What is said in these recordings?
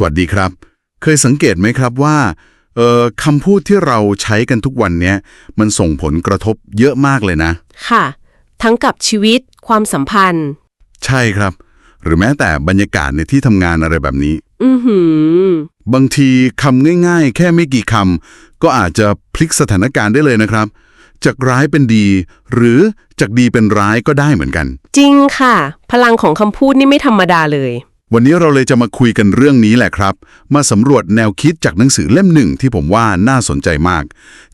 สวัสดีครับ เคยสังเกตไหมครับว่าเอ่อคำพูดที่เราใช้กันทุกวันเนี้ยมันส่งผลกระทบเยอะมากเลยนะ ค่ะ ทั้งกับชีวิต ความสัมพันธ์ ใช่ครับ หรือแม้แต่บรรยากาศในที่ทำงานอะไรแบบนี้ อือหือ บางทีคำง่ายๆ แค่ไม่กี่คำก็อาจจะพลิกสถานการณ์ได้เลยนะครับ จากร้ายเป็นดี หรือจากดีเป็นร้ายก็ได้เหมือนกัน จริงค่ะ พลังของคำพูดนี่ไม่ธรรมดาเลย วันนี้เราเลยจะมาคุยกันเรื่องนี้แหละครับ มาสำรวจแนวคิดจากหนังสือเล่มหนึ่งที่ผมว่าน่าสนใจมาก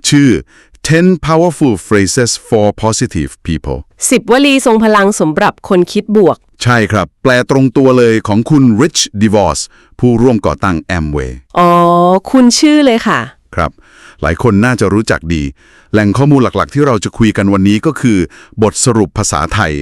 ชื่อ 10 powerful phrases for positive people 10 วลีทรงพลังสำหรับคนคิดบวก ใช่ครับ แปลตรงตัวเลยของคุณ Rich DeVos ผู้ร่วมก่อตั้ง Amway อ๋อ คุณชื่อเลยค่ะ ครับ หลายคนน่าจะรู้จักดี แหล่งข้อมูลหลักๆ ที่เราจะคุยกันวันนี้ก็คือ บทสรุปภาษาไทย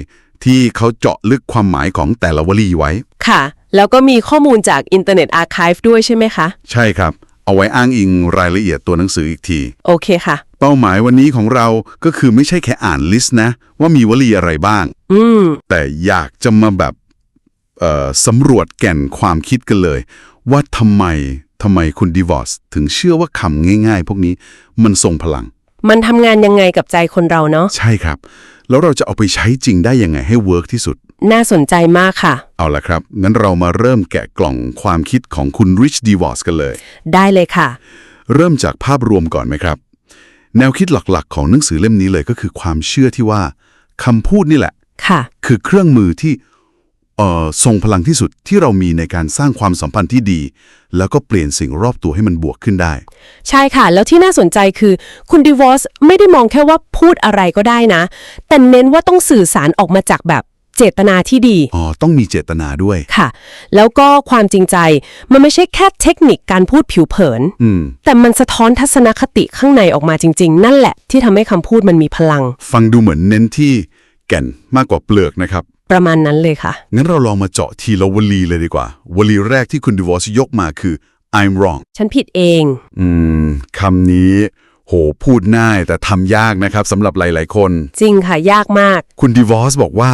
ที่เขาเจาะลึกความหมายของแต่ละวลีไว้ ค่ะ แล้วก็มีข้อมูลจาก Internet Archive ด้วยใช่ไหมคะ ใช่ครับ เอาไว้อ้างอิงรายละเอียดตัวหนังสืออีกที โอเคค่ะ เป้าหมายวันนี้ของเราก็คือไม่ใช่แค่อ่านลิสต์นะ ว่ามีวลีอะไรบ้าง อืม แต่อยากจะมาแบบเอ่อสำรวจแก่นความคิดกันเลย ว่าทำไมทำไมคุณดีวอสถึงเชื่อว่าคำง่าย ๆ พวกนี้มันทรงพลัง มันทำงานยังไงกับใจคนเราเนาะใช่ครับ แล้วเราจะเอาไปใช้จริงได้ยังไงให้เวิร์กที่สุด น่าสนใจมากค่ะ เอาละครับ งั้นเรามาเริ่มแกะกล่องความคิดของคุณ Rich DeVos กันเลย ได้เลยค่ะ เริ่มจากภาพรวมก่อนไหมครับ แนวคิดหลักๆ ของหนังสือเล่มนี้เลยก็คือความเชื่อที่ว่าคำพูดนี่แหละ ค่ะ คือเครื่องมือที่เอ่อ ทรงพลังที่สุดที่เรามีในการสร้างความสัมพันธ์ที่ดี แล้วก็เปลี่ยนสิ่งรอบตัวให้มันบวกขึ้นได้ ใช่ค่ะ แล้วที่น่าสนใจคือ คุณดิวอสไม่ได้มองแค่ว่าพูดอะไรก็ได้นะ แต่เน้นว่าต้องสื่อสารออกมาจากแบบเจตนาที่ดี อ๋อ ต้องมีเจตนาด้วย ค่ะ แล้วก็ความจริงใจ มันไม่ใช่แค่เทคนิคการพูดผิวเผินอืมแต่มันสะท้อนทัศนคติข้างในออกมาจริง ๆ นั่นแหละที่ทำให้คำพูดมันมีพลัง ฟังดูเหมือนเน้นที่แก่นมากกว่าเปลือกนะครับ ประมาณนั้นเลยค่ะ งั้นเราลองมาเจาะทีละวลีเลยดีกว่า วลีแรกที่คุณดิวอสยกมาคือ I'm wrong ฉันผิดเอง อืมคำนี้ โหพูดง่ายแต่ทำยากนะครับสำหรับหลาย ๆ คน จริงค่ะ ยากมาก คุณดิวอสบอกว่า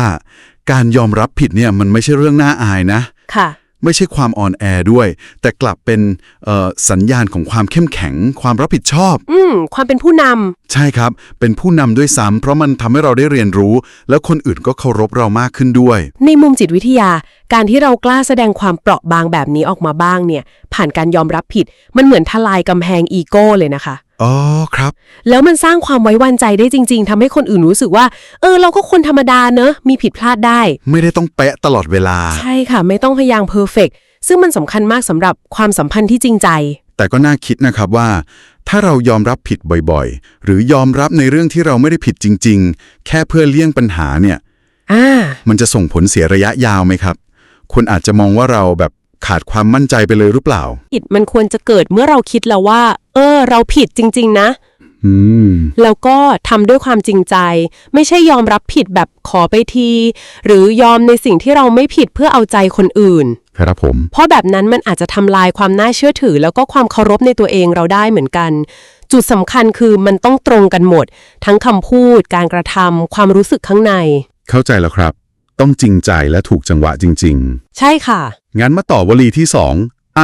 การยอมรับผิดเนี่ยมันไม่ใช่เรื่องน่าอายนะ ค่ะ ไม่ใช่ความอ่อนแอด้วย แต่กลับเป็นเอ่อสัญญาณของความเข้มแข็ง ความรับผิดชอบ อืมความเป็นผู้นำใช่ครับ เป็นผู้นำด้วยซ้ำเพราะมันทำให้เราได้เรียนรู้ แล้วคนอื่นก็เคารพเรามากขึ้นด้วย ในมุมจิตวิทยา การที่เรากล้าแสดงความเปราะบางแบบนี้ออกมาบ้างเนี่ย ผ่านการยอมรับผิด มันเหมือนทลายกำแพงอีโก้เลยนะคะ อ๋อครับ แล้วมันสร้างความไว้วางใจได้จริง ๆทำให้คนอื่นรู้สึกว่า เออ เราก็คนธรรมดาเนอะมีผิดพลาดได้ ไม่ได้ต้องเป๊ะตลอดเวลา ใช่ค่ะ ไม่ต้องพยายามเพอร์เฟกซึ่งมันสำคัญมากสำหรับความสัมพันธ์ที่จริงใจ แต่ก็น่าคิดนะครับว่า ถ้าเรายอมรับผิดบ่อยๆ หรือยอมรับในเรื่องที่เราไม่ได้ผิดจริง ๆ แค่เพื่อเลี่ยงปัญหาเนี่ย อ่า มันจะส่งผลเสียระยะยาวไหมครับคุณอาจจะมองว่าเราแบบ ขาดความมั่นใจไปเลยหรือเปล่า ผิดมันควรจะเกิดเมื่อเราคิดแล้วว่า เออ เราผิดจริง ๆ นะ อืม แล้วก็ทำด้วยความจริงใจ ไม่ใช่ยอมรับผิดแบบขอไปที หรือยอมในสิ่งที่เราไม่ผิดเพื่อเอาใจคนอื่น ครับผม เพราะแบบนั้นมันอาจจะทำลายความน่าเชื่อถือ แล้วก็ความเคารพในตัวเองเราได้เหมือนกัน จุดสำคัญคือมันต้องตรงกันหมด ทั้งคำพูด การกระทำความรู้สึกข้างใน เข้าใจแล้วครับ ต้องจริงใจและถูกจังหวะจริง ใช่ค่ะ ๆ งั้นมาต่อวลีที่สอง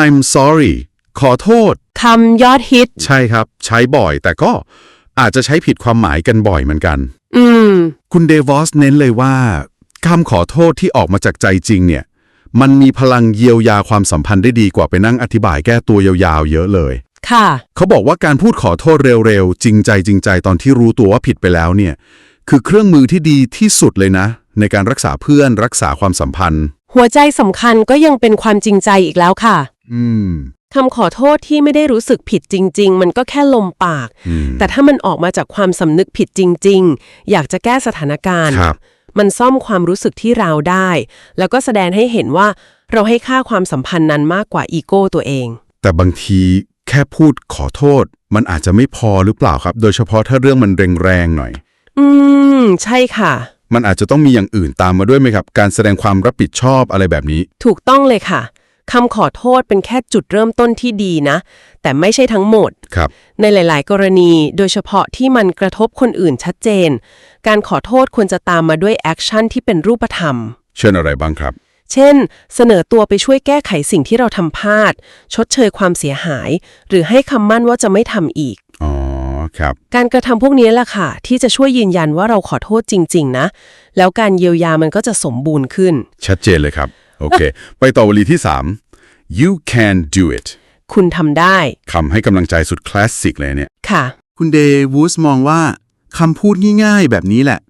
I'm sorry ขอโทษ คำยอดฮิต ใช่ครับ ใช้บ่อย แต่ก็อาจจะใช้ผิดความหมายกันบ่อยเหมือนกัน อืม คุณเดวอสเน้นเลยว่าคำขอโทษที่ออกมาจากใจจริงเนี่ย มันมีพลังเยียวยาความสัมพันธ์ได้ดีกว่าไปนั่งอธิบายแก้ตัวยาวๆ เยอะเลย ค่ะ เขาบอกว่าการพูดขอโทษเร็วๆ จริงใจจริงใจตอนที่รู้ตัวว่าผิดไปแล้วเนี่ย คือเครื่องมือที่ดีที่สุดเลยนะ ในการรักษาเพื่อนรักษาความสัมพันธ์ หัวใจสำคัญก็ยังเป็นความจริงใจอีกแล้วค่ะ อืม คำขอโทษที่ไม่ได้รู้สึกผิดจริง ๆ มันก็แค่ลมปาก อืม แต่ถ้ามันออกมาจากความสำนึกผิดจริง ๆ อยากจะแก้สถานการณ์ ครับ มันซ่อมความรู้สึกที่เราได้ แล้วก็แสดงให้เห็นว่าเราให้ค่าความสัมพันธ์นั้นมากกว่าอีโก้ตัวเอง แต่บางทีแค่พูดขอโทษ มันอาจจะไม่พอหรือเปล่าครับ โดยเฉพาะถ้าเรื่องมันแรงๆหน่อย อืม ใช่ค่ะ มันอาจจะต้องมีอย่างอื่นตามมาด้วยไหมครับ การแสดงความรับผิดชอบอะไรแบบนี้ ถูกต้องเลยค่ะคำขอโทษเป็นแค่จุดเริ่มต้นที่ดีนะ แต่ไม่ใช่ทั้งหมด ครับ ในหลาย ๆ กรณี โดยเฉพาะที่มันกระทบคนอื่นชัดเจน การขอโทษควรจะตามมาด้วยแอคชั่นที่เป็นรูปธรรม เช่นอะไรบ้างครับ เช่น เสนอตัวไปช่วยแก้ไขสิ่งที่เราทำพลาด ชดเชยความเสียหาย หรือให้คำมั่นว่าจะไม่ทำอีกอ๋อ ครับการกระทำพวกนี้แหละค่ะ ที่จะช่วยยืนยันว่าเราขอโทษจริง ๆ นะ แล้วการเยียวยามันก็จะสมบูรณ์ขึ้น ชัดเจนเลยครับ โอเค ไปต่อวลีที่ 3 you can do it คุณทำได้คำให้กำลังใจสุดคลาสสิกเลยเนี่ย ค่ะ คุณเดวูสมองว่าคำพูดง่ายๆ แบบนี้แหละ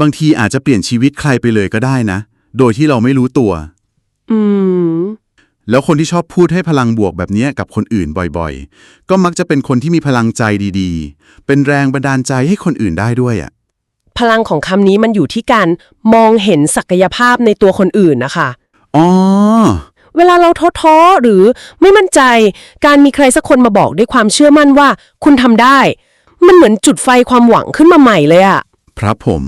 บางทีอาจจะเปลี่ยนชีวิตใครไปเลยก็ได้นะ โดยที่เราไม่รู้ตัว อืม แล้วคนที่ชอบพูดให้พลังบวกแบบเนี้ยกับคนอื่นบ่อยๆ ก็มักจะเป็นคนที่มีพลังใจดีๆ เป็นแรงบันดาลใจให้คนอื่นได้ด้วยอะพลังของคำนี้มันอยู่ที่การมองเห็นศักยภาพในตัวคนอื่นนะคะอ๋อเวลาเราท้อท้อๆหรือไม่มั่นใจ การมีใครสักคนมาบอกด้วยความเชื่อมั่นว่า คุณทำได้ มันเหมือนจุดไฟความหวังขึ้นมาใหม่เลยอะครับผม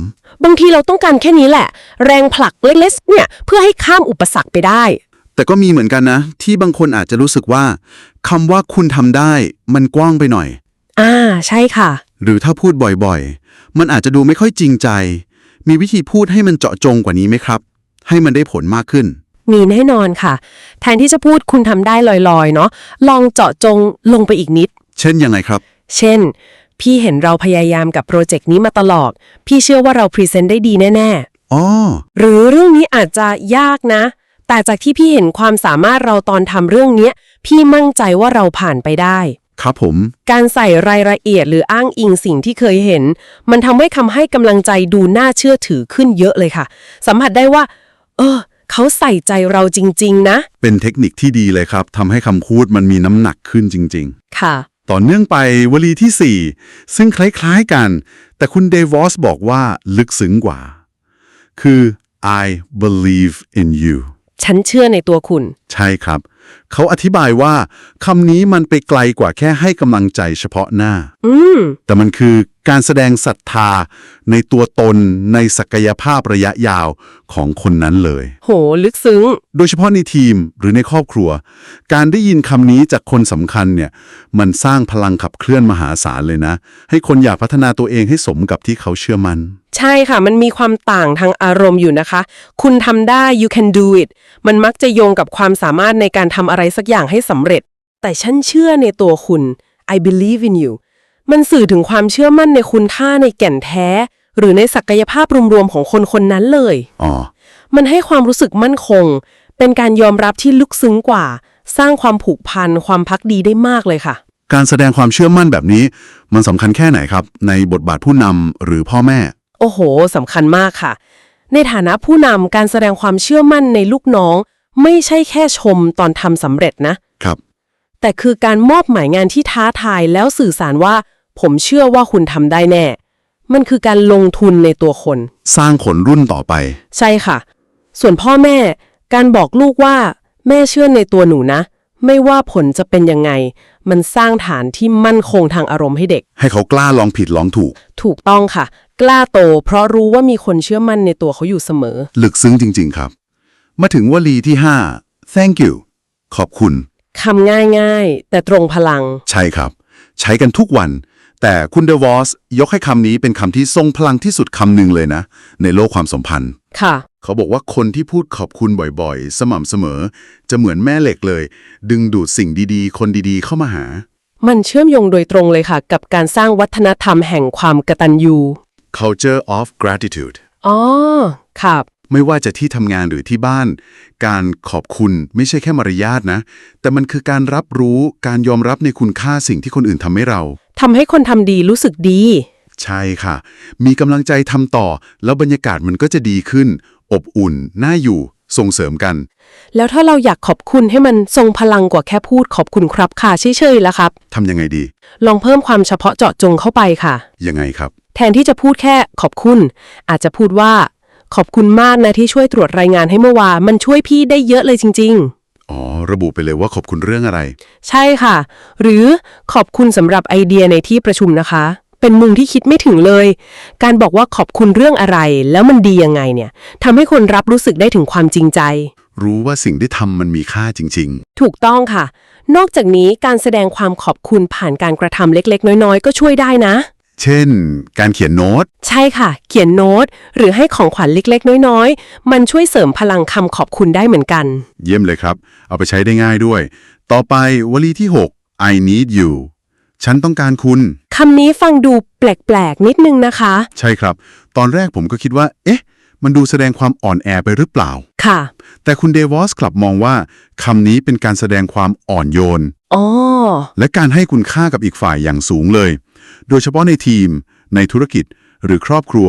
บางทีเราต้องการแค่นี้แหละ แรงผลักเล็กๆเนี่ย เพื่อให้ข้ามอุปสรรคไปได้ แต่ก็มีเหมือนกันนะ ที่บางคนอาจจะรู้สึกว่าคำว่าคุณทำได้ มันกว้างไปหน่อย อ่า ใช่ค่ะ หรือถ้าพูดบ่อยๆ มันอาจจะดูไม่ค่อยจริงใจ มีวิธีพูดให้มันเจาะจงกว่านี้ไหมครับ ให้มันได้ผลมากขึ้น มีแน่นอนค่ะ แทนที่จะพูดคุณทำได้ลอยๆ เนาะลองเจาะจงลงไปอีกนิด เช่นยังไงครับ เช่น พี่เห็นเราพยายามกับโปรเจกต์นี้มาตลอด พี่เชื่อว่าเราพรีเซนต์ได้ดีแน่อ๋อๆหรือเรื่องนี้อาจจะยากนะ แต่จากที่พี่เห็นความสามารถเราตอนทำเรื่องเนี้ย พี่มั่นใจว่าเราผ่านไปได้ ครับผม การใส่รายละเอียดหรืออ้างอิงสิ่งที่เคยเห็น มันทำให้คำให้กำลังใจดูน่าเชื่อถือขึ้นเยอะเลยค่ะ สัมผัสได้ว่า เออ เขาใส่ใจเราจริง ๆ นะ เป็นเทคนิคที่ดีเลยครับทำให้คำพูดมันมีน้ำหนักขึ้นจริง ค่ะ ๆ ต่อเนื่องไปวลีที่ 4 ซึ่งคล้าย ๆ กัน แต่คุณเดวอสบอกว่าลึกซึ้งกว่า คือ I believe in you ฉันเชื่อในตัวคุณ ใช่ครับ เขาอธิบายว่าคำนี้มันไปไกลกว่าแค่ให้กำลังใจเฉพาะหน้า อืม แต่มันคือ การแสดงศรัทธาในตัวตนในศักยภาพระยะยาวของคนนั้นเลย โห ลึกซึ้ง โดยเฉพาะในทีมหรือในครอบครัว การได้ยินคำนี้จากคนสำคัญเนี่ย มันสร้างพลังขับเคลื่อนมหาศาลเลยนะ ให้คนอยากพัฒนาตัวเองให้สมกับที่เขาเชื่อมัน่น ใช่ค่ะ มันมีความต่างทางอารมณ์อยู่นะคะ คุณทำได้ you can do it มันมักจะโยงกับความสามารถในการทำอะไรสักอย่างให้สำเร็จ แต่ฉันเชื่อในตัวคุณ I believe in you มันสื่อถึงความเชื่อมั่นในคุณค่าในแก่นแท้ หรือในศักยภาพรวมๆของคนคนนั้นเลย อ๋อ มันให้ความรู้สึกมั่นคง เป็นการยอมรับที่ลึกซึ้งกว่า สร้างความผูกพันความพักดีได้มากเลยค่ะ การแสดงความเชื่อมั่นแบบนี้ มันสำคัญแค่ไหนครับ ในบทบาทผู้นำหรือพ่อแม่ โอ้โหสำคัญมากค่ะ ในฐานะผู้นำการแสดงความเชื่อมั่นในลูกน้อง ไม่ใช่แค่ชมตอนทำสำเร็จนะ ครับ แต่คือการมอบหมายงานที่ท้าทายแล้วสื่อสารว่า ผมเชื่อว่าคุณทำได้แน่ มันคือการลงทุนในตัวคน สร้างขนรุ่นต่อไป ใช่ค่ะ ส่วนพ่อแม่ การบอกลูกว่า แม่เชื่อในตัวหนูนะ ไม่ว่าผลจะเป็นยังไง มันสร้างฐานที่มั่นคงทางอารมณ์ให้เด็ก ให้เขากล้าลองผิดลองถูก ถูกต้องค่ะ กล้าโต เพราะรู้ว่ามีคนเชื่อมั่นในตัวเขาอยู่เสมอ ลึกซึ้งจริง ๆ ครับ มาถึงวลีที่ 5 thank you ขอบคุณ คำง่ายๆ แต่ตรงพลัง ใช่ครับ ใช้กันทุกวัน แต่คุณเดวอสยกให้คำนี้เป็นคำที่ทรงพลังที่สุดคำหนึ่งเลยนะ ในโลกความสัมพันธ์ ค่ะ เขาบอกว่าคนที่พูดขอบคุณบ่อยๆ สม่ำเสมอ จะเหมือนแม่เหล็กเลย ดึงดูดสิ่งดีๆ คนดีๆ เข้ามาหา มันเชื่อมโยงโดยตรงเลยค่ะ กับการสร้างวัฒนธรรมแห่งความกตัญญู culture of gratitude อ๋อ ครับ ไม่ว่าจะที่ทำงานหรือที่บ้าน การขอบคุณไม่ใช่แค่มารยาทนะ แต่มันคือการรับรู้การยอมรับในคุณค่าสิ่งที่คนอื่นทำให้เรา ทำให้คนทำดีรู้สึกดี ใช่ค่ะ มีกำลังใจทำต่อ แล้วบรรยากาศมันก็จะดีขึ้น อบอุ่น น่าอยู่ ส่งเสริมกัน แล้วถ้าเราอยากขอบคุณให้มันทรงพลังกว่าแค่พูดขอบคุณครับค่ะเฉยๆแล้วครับ ทำยังไงดี ลองเพิ่มความเฉพาะเจาะจงเข้าไปค่ะ ยังไงครับ แทนที่จะพูดแค่ขอบคุณ อาจจะพูดว่า ขอบคุณมากนะที่ช่วยตรวจรายงานให้เมื่อวานมันช่วยพี่ได้เยอะเลยจริงๆอ๋อ ระบุไปเลยว่าขอบคุณเรื่องอะไร ใช่ค่ะ หรือขอบคุณสำหรับไอเดียในที่ประชุมนะคะ เป็นมุมที่คิดไม่ถึงเลย การบอกว่าขอบคุณเรื่องอะไร แล้วมันดียังไงเนี่ยทำให้คนรับรู้สึกได้ถึงความจริงใจ รู้ว่าสิ่งที่ทำมันมีค่าจริง ถูกต้องค่ะ นอกจากนี้การแสดงความขอบคุณผ่านการกระทำเล็กๆ น้อยๆ ก็ช่วยได้นะๆ เช่น การเขียนโน้ต ใช่ค่ะ เขียนโน้ต หรือให้ของขวัญเล็กๆ น้อยๆ มันช่วยเสริมพลังคำขอบคุณได้เหมือนกัน เยี่ยมเลยครับ เอาไปใช้ได้ง่ายด้วย ต่อไปวลีที่ 6 I need you ฉันต้องการคุณ คำนี้ฟังดูแปลกๆ นิดนึงนะคะ ใช่ครับ ตอนแรกผมก็คิดว่า เอ๊ะ มันดูแสดงความอ่อนแอไปหรือเปล่า ค่ะ แต่คุณเดวอสกลับมองว่าคำนี้เป็นการแสดงความอ่อนโยน อ๋อ และการให้คุณค่ากับอีกฝ่ายอย่างสูงเลย โดยเฉพาะในทีม ในธุรกิจหรือครอบครัว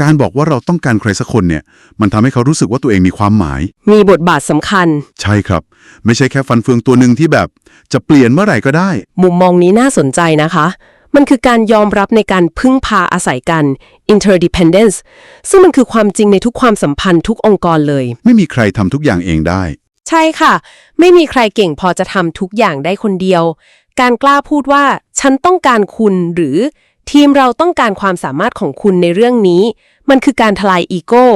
การบอกว่าเราต้องการใครสักคนเนี่ย มันทำให้เขารู้สึกว่าตัวเองมีความหมาย มีบทบาทสำคัญ ใช่ครับ ไม่ใช่แค่ฟันเฟืองตัวหนึ่งที่แบบ จะเปลี่ยนเมื่อไหร่ก็ได้ มุมมองนี้น่าสนใจนะคะ มันคือการยอมรับในการพึ่งพาอาศัยกัน interdependence ซึ่งมันคือความจริงในทุกความสัมพันธ์ทุกองค์กรเลย ไม่มีใครทำทุกอย่างเองได้ ใช่ค่ะ ไม่มีใครเก่งพอจะทำทุกอย่างได้คนเดียว การกล้าพูดว่า ฉันต้องการคุณหรือทีมเราต้องการความสามารถของคุณในเรื่องนี้ มันคือการทลายอีโก้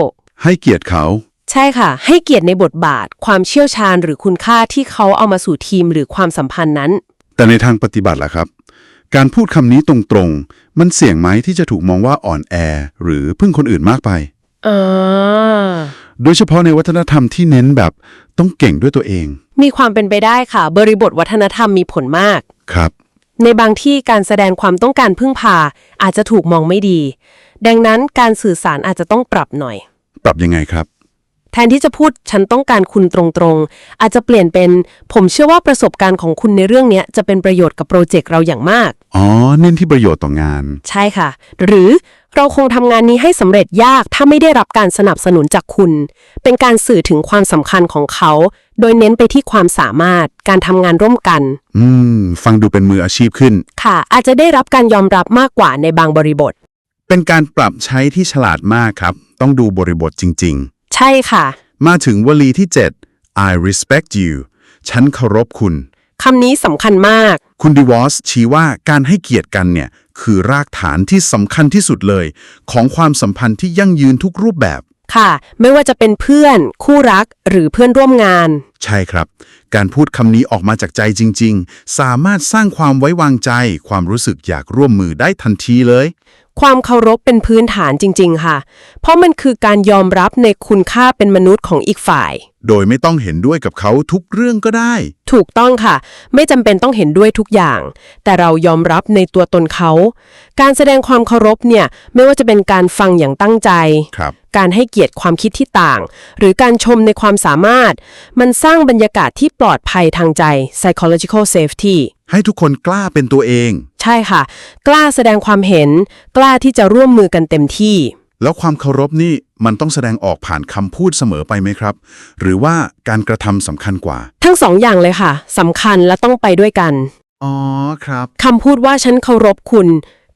ให้เกียรติเขา ใช่ค่ะ ให้เกียรติในบทบาท ความเชี่ยวชาญหรือคุณค่าที่เขาเอามาสู่ทีมหรือความสัมพันธ์นั้น แต่ในทางปฏิบัติล่ะครับ การพูดคำนี้ตรงๆ มันเสี่ยงไหมที่จะถูกมองว่าอ่อนแอ หรือพึ่งคนอื่นมากไปอ่าโดยเฉพาะในวัฒนธรรมที่เน้นแบบต้องเก่งด้วยตัวเอง มีความเป็นไปได้ค่ะ บริบทวัฒนธรรมมีผลมาก ครับ ในบางที่การแสดงความต้องการพึ่งพาอาจจะถูกมองไม่ดี ดังนั้นการสื่อสารอาจจะต้องปรับหน่อย ปรับยังไงครับ แทนที่จะพูดฉันต้องการคุณตรงๆ อาจจะเปลี่ยนเป็นผมเชื่อว่าประสบการณ์ของคุณในเรื่องเนี้ยจะเป็นประโยชน์กับโปรเจกต์เราอย่างมาก อ๋อ เน้นที่ประโยชน์ต่องาน ใช่ค่ะ หรือเราคงทำงานนี้ให้สำเร็จยากถ้าไม่ได้รับการสนับสนุนจากคุณ เป็นการสื่อถึงความสำคัญของเขา โดยเน้นไปที่ความสามารถการทำงานร่วมกัน อืม ฟังดูเป็นมืออาชีพขึ้น ค่ะ อาจจะได้รับการยอมรับมากกว่าในบางบริบท เป็นการปรับใช้ที่ฉลาดมากครับ ต้องดูบริบทจริง ใช่ค่ะๆมาถึงวลีที่ 7 I respect you ฉันเคารพคุณ คำนี้สำคัญมาก คุณดิวอสชี้ว่าการให้เกียรติกันเนี่ย คือรากฐานที่สำคัญที่สุดเลย ของความสัมพันธ์ที่ยั่งยืนทุกรูปแบบ ค่ะ ไม่ว่าจะเป็นเพื่อน คู่รักหรือเพื่อนร่วมงาน ใช่ครับ การพูดคำนี้ออกมาจากใจจริง ๆ สามารถสร้างความไว้วางใจ ความรู้สึกอยากร่วมมือได้ทันทีเลย ความเคารพเป็นพื้นฐานจริง ๆ ค่ะ เพราะมันคือการยอมรับในคุณค่าเป็นมนุษย์ของอีกฝ่าย โดยไม่ต้องเห็นด้วยกับเขาทุกเรื่องก็ได้ ถูกต้องค่ะ ไม่จำเป็นต้องเห็นด้วยทุกอย่าง แต่เรายอมรับในตัวตนเขา การแสดงความเคารพเนี่ย ไม่ว่าจะเป็นการฟังอย่างตั้งใจ ครับ การให้เกียรติความคิดที่ต่าง หรือการชมในความสามารถ มันสร้างบรรยากาศที่ปลอดภัยทางใจ psychological safety ให้ทุกคนกล้าเป็นตัวเอง ใช่ค่ะ กล้าแสดงความเห็น กล้าที่จะร่วมมือกันเต็มที่ แล้วความเคารพนี่มันต้องแสดงออกผ่านคำพูดเสมอไปไหมครับ หรือว่าการกระทำสำคัญกว่า ทั้งสองอย่างเลยค่ะสำคัญและต้องไปด้วยกัน อ๋อครับ คำพูดว่าฉันเคารพคุณ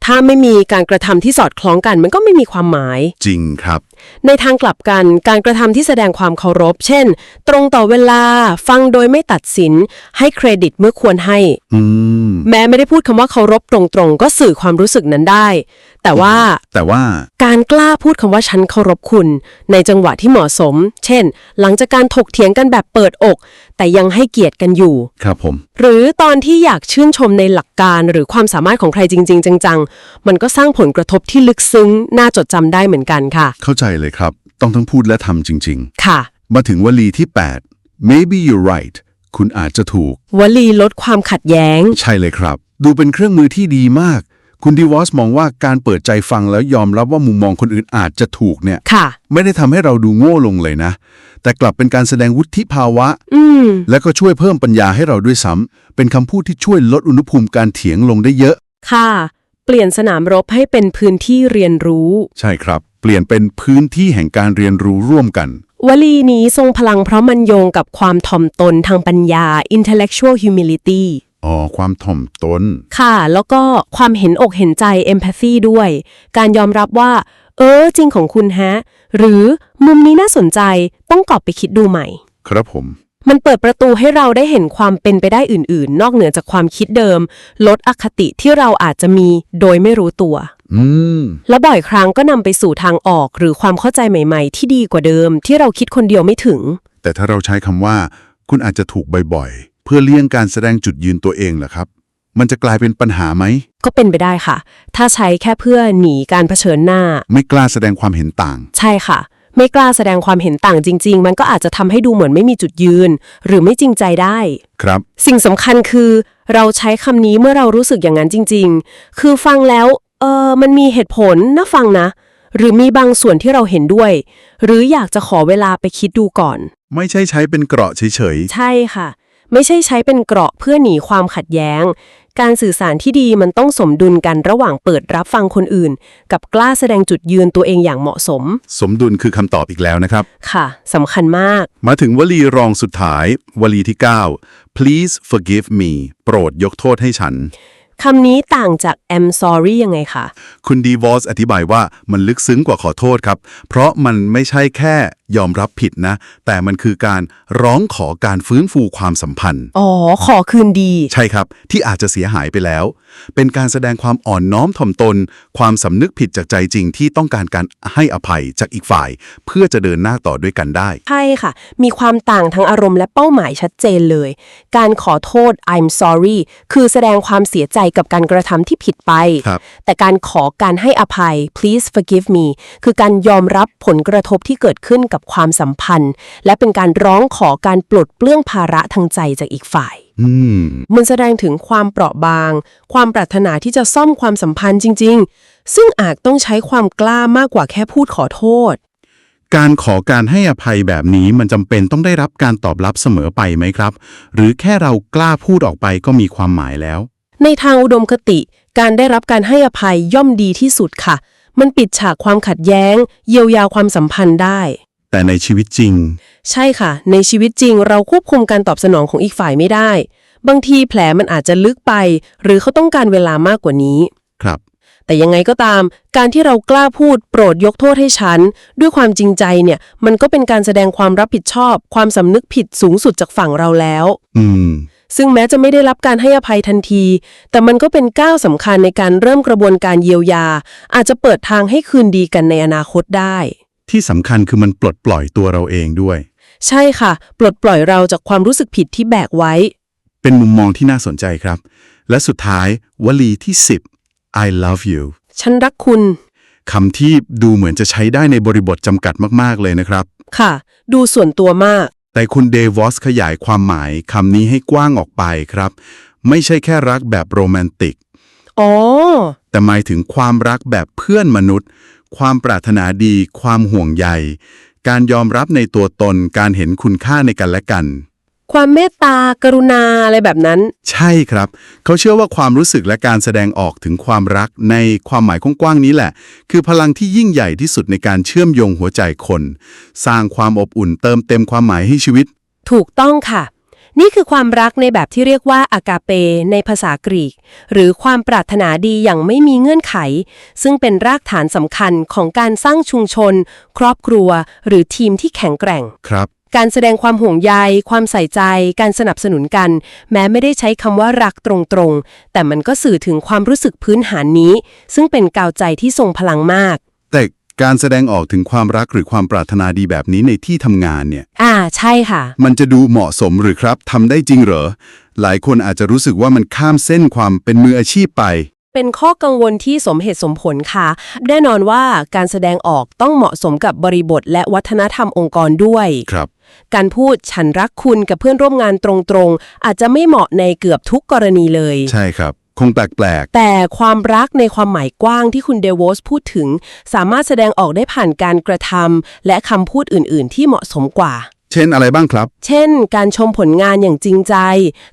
ถ้าไม่มีการกระทำที่สอดคล้องกัน มันก็ไม่มีความหมาย จริงครับ ในทางกลับกัน การกระทำที่แสดงความเคารพ เช่น ตรงต่อเวลา ฟังโดยไม่ตัดสิน ให้เครดิตเมื่อควรให้อืมแม้ไม่ได้พูดคำว่าเคารพตรงๆ ก็สื่อความรู้สึกนั้นได้ แต่ว่า แต่ว่า การกล้าพูดคำว่าฉันเคารพคุณ ในจังหวะที่เหมาะสม เช่น หลังจากการถกเถียงกันแบบเปิดอก แต่ยังให้เกียรติกันอยู่ ครับผม หรือตอนที่อยากชื่นชมในหลักการหรือความสามารถของใครจริง ๆ จัง ๆ มันก็สร้างผลกระทบที่ลึกซึ้ง น่าจดจำได้เหมือนกันค่ะ เข้าใจเลยครับ ต้องทั้งพูดและทำจริง ค่ะ ๆ มาถึงวลีที่ 8 maybe you're right คุณอาจจะถูก วลีลดความขัดแย้ง ใช่เลยครับ ดูเป็นเครื่องมือที่ดีมาก คุณดีวอสมองว่าการเปิดใจฟังแล้วยอมรับว่ามุมมองคนอื่นอาจจะถูกเนี่ย ค่ะ ไม่ได้ทำให้เราดูโง่ลงเลยนะ แต่กลับเป็นการแสดงวุฒิภาวะ อืม และก็ช่วยเพิ่มปัญญาให้เราด้วยซ้ำเป็นคำพูดที่ช่วยลดอุณหภูมิการเถียงลงได้เยอะ ค่ะ เปลี่ยนสนามรบให้เป็นพื้นที่เรียนรู้ ใช่ครับ เปลี่ยนเป็นพื้นที่แห่งการเรียนรู้ร่วมกัน วลีนี้ทรงพลังเพราะมันโยงกับความถ่อมตนทางปัญญา intellectual humility อ๋อ ความถ่อมตน ค่ะ แล้วก็ความเห็นอกเห็นใจ empathy ด้วย การยอมรับว่า เออ จริงของคุณแฮะ หรือมุมนี้น่าสนใจ ต้องกลับไปคิดดูใหม่ ครับผม มันเปิดประตูให้เราได้เห็นความเป็นไปได้อื่น ๆ นอกเหนือจากความคิดเดิม ลดอคติที่เราอาจจะมีโดยไม่รู้ตัว อืม และบ่อยครั้งก็นำไปสู่ทางออกหรือความเข้าใจใหม่ ๆ ที่ดีกว่าเดิม ที่เราคิดคนเดียวไม่ถึง แต่ถ้าเราใช้คำว่า คุณอาจจะถูกบ่อยๆ เพื่อเลี่ยงการแสดงจุดยืนตัวเองเหรอครับ มันจะกลายเป็นปัญหาไหม ก็เป็นไปได้ค่ะ ถ้าใช้แค่เพื่อหนีการเผชิญหน้า ไม่กล้าแสดงความเห็นต่าง ใช่ค่ะ ไม่กล้าแสดงความเห็นต่างจริง ๆ มันก็อาจจะทำให้ดูเหมือนไม่มีจุดยืน หรือไม่จริงใจได้ ครับ สิ่งสำคัญคือ เราใช้คำนี้เมื่อเรารู้สึกอย่างนั้นจริง ๆ คือฟังแล้ว เออมันมีเหตุผลนะฟังนะ หรือมีบางส่วนที่เราเห็นด้วย หรืออยากจะขอเวลาไปคิดดูก่อน ไม่ใช่ใช้เป็นเกราะเฉยใช่ค่ะ ไม่ใช่ใช้เป็นเกราะเพื่อหนีความขัดแย้ง การสื่อสารที่ดีมันต้องสมดุลกันระหว่างเปิดรับฟังคนอื่น กับกล้าแสดงจุดยืนตัวเองอย่างเหมาะสมๆสมดุลคือคำตอบอีกแล้วนะครับ ค่ะสำคัญมาก มาถึงวลีรองสุดท้าย วลีที่ 9 please forgive me โปรดยกโทษให้ฉัน คำนี้ต่างจาก I'm sorry ยังไงคะ คุณดีวอสอธิบายว่ามันลึกซึ้งกว่าขอโทษครับ เพราะมันไม่ใช่แค่ยอมรับผิดนะ แต่มันคือการร้องขอการฟื้นฟูความสัมพันธ์ อ๋อ ขอคืนดี ใช่ครับ ที่อาจจะเสียหายไปแล้ว เป็นการแสดงความอ่อนน้อมถ่อมตน ความสำนึกผิดจากใจจริงที่ต้องการการให้อภัยจากอีกฝ่าย เพื่อจะเดินหน้าต่อด้วยกันได้ ใช่ค่ะ มีความต่างทางอารมณ์และเป้าหมายชัดเจนเลย การขอโทษ I'm sorry คือแสดงความเสียใจกับการกระทำที่ผิดไปครับแต่การขอการให้อภัย please forgive me คือการยอมรับผลกระทบที่เกิดขึ้นกับความสัมพันธ์ และเป็นการร้องขอการปลดเปลื้องภาระทางใจจากอีกฝ่ายอืมมันแสดงถึงความเปราะบาง ความปรารถนาที่จะซ่อมความสัมพันธ์จริง ๆ ซึ่งอาจต้องใช้ความกล้ามากกว่าแค่พูดขอโทษ การขอการให้อภัยแบบนี้มันจำเป็นต้องได้รับการตอบรับเสมอไปไหมครับ หรือแค่เรากล้าพูดออกไปก็มีความหมายแล้ว ในทางอุดมคติ การได้รับการให้อภัยย่อมดีที่สุดค่ะ มันปิดฉากความขัดแย้ง เยียวยาความสัมพันธ์ได้ แต่ในชีวิตจริง ใช่ค่ะ ในชีวิตจริงเราควบคุมการตอบสนองของอีกฝ่ายไม่ได้ บางทีแผลมันอาจจะลึกไป หรือเขาต้องการเวลามากกว่านี้ ครับ แต่ยังไงก็ตาม การที่เรากล้าพูดโปรดยกโทษให้ฉัน ด้วยความจริงใจเนี่ย มันก็เป็นการแสดงความรับผิดชอบ ความสำนึกผิดสูงสุดจากฝั่งเราแล้ว อืม ซึ่งแม้จะไม่ได้รับการให้อภัยทันที แต่มันก็เป็นก้าวสำคัญในการเริ่มกระบวนการเยียวยา อาจจะเปิดทางให้คืนดีกันในอนาคตได้ ที่สำคัญคือมันปลดปล่อยตัวเราเองด้วย ใช่ค่ะ ปลดปล่อยเราจากความรู้สึกผิดที่แบกไว้ เป็นมุมมองที่น่าสนใจครับ และสุดท้ายวลีที่ 10 I love you ฉันรักคุณคำที่ดูเหมือนจะใช้ได้ในบริบทจำกัดมาก ๆ เลยนะครับ ค่ะ ดูส่วนตัวมาก แต่คุณเดวอสขยายความหมายคำนี้ให้กว้างออกไปครับ ไม่ใช่แค่รักแบบโรแมนติก อ๋อ แต่หมายถึงความรักแบบเพื่อนมนุษย์ ความปรารถนาดี ความห่วงใย การยอมรับในตัวตน การเห็นคุณค่าในกันและกัน ความเมตตากรุณาอะไรแบบนั้น ใช่ครับ เขาเชื่อว่าความรู้สึกและการแสดงออกถึงความรักในความหมายกว้างๆนี้แหละ คือพลังที่ยิ่งใหญ่ที่สุดในการเชื่อมโยงหัวใจคน สร้างความอบอุ่นเติมเต็มความหมายให้ชีวิต ถูกต้องค่ะ นี่คือความรักในแบบที่เรียกว่าอากาเป ในภาษากรีก หรือความปรารถนาดีอย่างไม่มีเงื่อนไข ซึ่งเป็นรากฐานสำคัญของการสร้างชุมชน ครอบครัว หรือทีมที่แข็งแกร่ง ครับ การแสดงความห่วงใย ความใส่ใจ การสนับสนุนกัน แม้ไม่ได้ใช้คำว่ารักตรงๆ แต่มันก็สื่อถึงความรู้สึกพื้นฐานนี้ ซึ่งเป็นกาวใจที่ทรงพลังมาก แต่การแสดงออกถึงความรักหรือความปรารถนาดีแบบนี้ในที่ทำงานเนี่ย อ่า ใช่ค่ะ มันจะดูเหมาะสมหรือครับทำได้จริงเหรอ หลายคนอาจจะรู้สึกว่ามันข้ามเส้นความเป็นมืออาชีพไป เป็นข้อกังวลที่สมเหตุสมผลค่ะ แน่นอนว่าการแสดงออกต้องเหมาะสมกับบริบทและวัฒนธรรมองค์กรด้วย ครับ การพูดฉันรักคุณกับเพื่อนร่วมงานตรงๆ อาจจะไม่เหมาะในเกือบทุกกรณีเลย ใช่ครับ คงแปลกแต่ความรักในความหมายกว้างที่คุณเดวอสพูดถึง สามารถแสดงออกได้ผ่านการกระทำและคำพูดอื่นๆ ที่เหมาะสมกว่า ๆ เช่นอะไรบ้างครับ เช่น การชมผลงานอย่างจริงใจ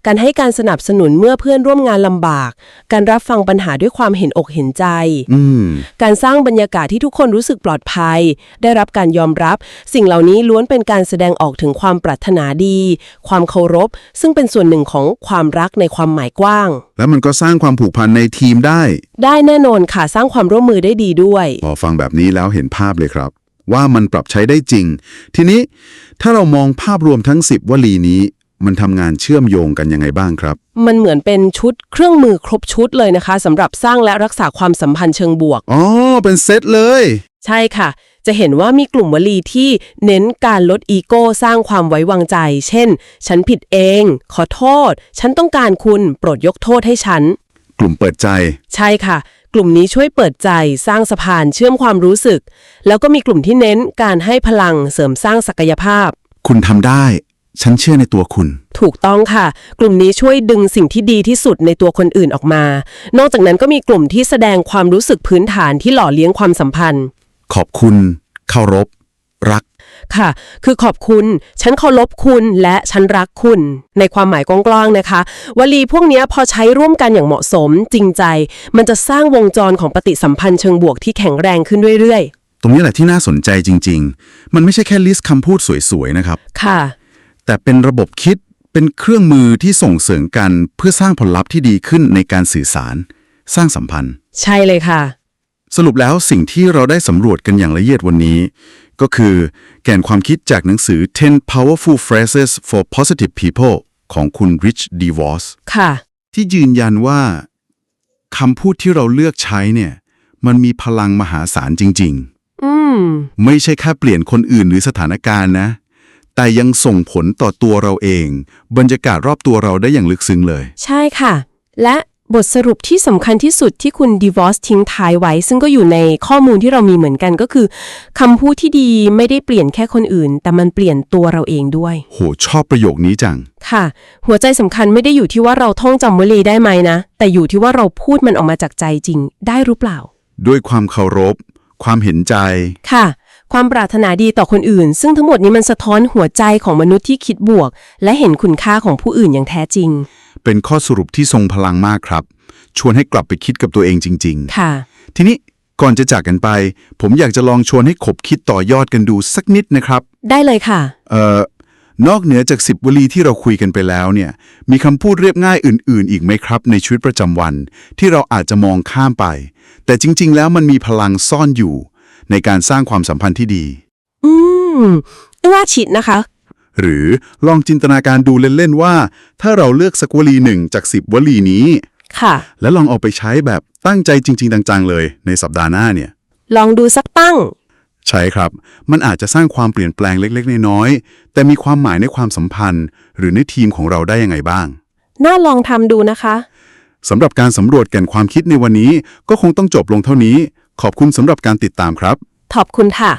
การให้การสนับสนุนเมื่อเพื่อนร่วมงานลำบาก การรับฟังปัญหาด้วยความเห็นอกเห็นใจ อืม การสร้างบรรยากาศที่ทุกคนรู้สึกปลอดภัย ได้รับการยอมรับ สิ่งเหล่านี้ล้วนเป็นการแสดงออกถึงความปรารถนาดี ความเคารพ ซึ่งเป็นส่วนหนึ่งของความรักในความหมายกว้าง แล้วมันก็สร้างความผูกพันในทีมได้ ได้แน่นอนค่ะ สร้างความร่วมมือได้ดีด้วย พอฟังแบบนี้แล้วเห็นภาพเลยครับ ว่ามันปรับใช้ได้จริง ทีนี้ถ้าเรามองภาพรวมทั้ง 10 วลีนี้ มันทำงานเชื่อมโยงกันยังไงบ้างครับ มันเหมือนเป็นชุดเครื่องมือครบชุดเลยนะคะสำหรับสร้างและรักษาความสัมพันธ์เชิงบวก อ๋อ เป็นเซตเลย ใช่ค่ะ จะเห็นว่ามีกลุ่มวลีที่เน้นการลดอีโก้สร้างความไว้วางใจ เช่น ฉันผิดเอง ขอโทษ ฉันต้องการคุณ โปรดยกโทษให้ฉัน กลุ่มเปิดใจ ใช่ค่ะ กลุ่มนี้ช่วยเปิดใจสร้างสะพานเชื่อมความรู้สึก แล้วก็มีกลุ่มที่เน้นการให้พลังเสริมสร้างศักยภาพ คุณทำได้ ฉันเชื่อในตัวคุณ ถูกต้องค่ะ กลุ่มนี้ช่วยดึงสิ่งที่ดีที่สุดในตัวคนอื่นออกมา นอกจากนั้นก็มีกลุ่มที่แสดงความรู้สึกพื้นฐานที่หล่อเลี้ยงความสัมพันธ์ ขอบคุณ เคารพ รัก ค่ะ คือขอบคุณ ฉันเคารพคุณและฉันรักคุณ ในความหมายกว้างๆนะคะ วลีพวกเนี้ยพอใช้ร่วมกันอย่างเหมาะสมจริงใจ มันจะสร้างวงจรของปฏิสัมพันธ์เชิงบวกที่แข็งแรงขึ้นเรื่อยตรงนี้แหละที่น่าสนใจจริง ๆ มันไม่ใช่แค่ลิสต์คำพูดสวยๆนะครับๆค่ะ แต่เป็นระบบคิดเป็นเครื่องมือที่ส่งเสริมกันเพื่อสร้างผลลัพธ์ที่ดีขึ้นในการสื่อสาร สร้างสัมพันธ์ ใช่เลยค่ะ สรุปแล้วสิ่งที่เราได้สำรวจกันอย่างละเอียดวันนี้ ก็คือแกนความคิดจากหนังสือ 10 Powerful Phrases for Positive People ของคุณ Rich DeVos ค่ะ ที่ยืนยันว่าคำพูดที่เราเลือกใช้เนี่ย มันมีพลังมหาศาลจริงอืมๆไม่ใช่แค่เปลี่ยนคนอื่นหรือสถานการณ์นะ แต่ยังส่งผลต่อตัวเราเอง บรรยากาศรอบตัวเราได้อย่างลึกซึ้งเลย ใช่ค่ะ และ บทสรุปที่สำคัญที่สุดที่คุณดีวอสทิ้งท้ายไว้ ซึ่งก็อยู่ในข้อมูลที่เรามีเหมือนกันก็คือคำพูดที่ดีไม่ได้เปลี่ยนแค่คนอื่น แต่มันเปลี่ยนตัวเราเองด้วย โห ชอบประโยคนี้จัง ค่ะ หัวใจสำคัญไม่ได้อยู่ที่ว่าเราท่องจำวลีได้ไหมนะ แต่อยู่ที่ว่าเราพูดมันออกมาจากใจจริง ได้หรือเปล่า ด้วยความเคารพ ความเห็นใจ ค่ะ ความปรารถนาดีต่อคนอื่น ซึ่งทั้งหมดนี้มันสะท้อนหัวใจของมนุษย์ที่คิดบวก และเห็นคุณค่าของผู้อื่นอย่างแท้จริง เป็นข้อสรุปที่ทรงพลังมากครับ ชวนให้กลับไปคิดกับตัวเองจริงค่ะๆทีนี้ก่อนจะจากกันไป ผมอยากจะลองชวนให้ขบคิดต่อยอดกันดูสักนิดนะครับ ได้เลยค่ะ เอ่อนอกเหนือจาก10วลีที่เราคุยกันไปแล้วเนี่ย มีคำพูดเรียบง่ายอื่น ๆ อีกไหมครับ ในชีวิตประจำวัน ที่เราอาจจะมองข้ามไป แต่จริง ๆ แล้วมันมีพลังซ่อนอยู่ ในการสร้างความสัมพันธ์ที่ดี อืมว่าฉิดนะคะ หรือลองจินตนาการดูเล่นๆว่า ถ้าเราเลือกสักวลีหนึ่งจาก 10 วลีนี้ ค่ะ แล้วลองเอาไปใช้แบบตั้งใจจริง ๆ จังๆ เลยในสัปดาห์หน้าเนี่ย ลองดูสักตั้ง ใช่ครับ มันอาจจะสร้างความเปลี่ยนแปลงเล็กๆ น้อยๆ แต่มีความหมายในความสัมพันธ์ หรือในทีมของเราได้ยังไงบ้าง น่าลองทำดูนะคะ สำหรับการสำรวจแก่นความคิดในวันนี้ ก็คงต้องจบลงเท่านี้ ขอบคุณสำหรับการติดตามครับ ขอบคุณค่ะ